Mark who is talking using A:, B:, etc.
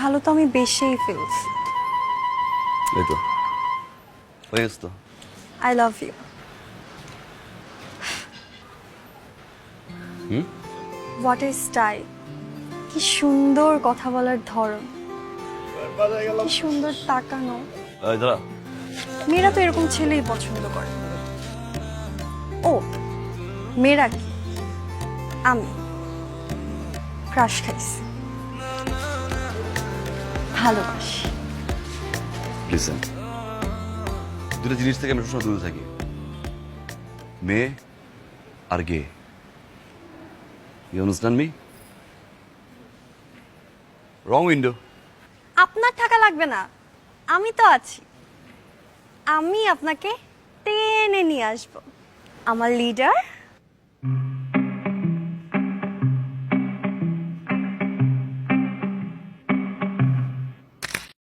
A: ভালো তো আমি বেশিই ফেলছি
B: এই তো হয়ে গেছে তো।
A: I love you
B: hmm?
A: What a style কি সুন্দর কথা বলার ধরন। কি সুন্দর তাকানো।
B: এই দাঁড়া।
A: মেয়েরা তো এরকম ছেলেই পছন্দ করে। ও মেয়েরা কি? আমি। ক্রাশ খাইছি ভালোবাসি।
B: লিসেন দুটো জিনিস থেকে আমি সবসময় দূরে থাকি। মেয়ে আর গে। You understand me wrong window
A: আপনার টাকা লাগবে না। আমি তো আছি। আমি আপনাকে টেনে নিয়ে আসব। আমার লিডার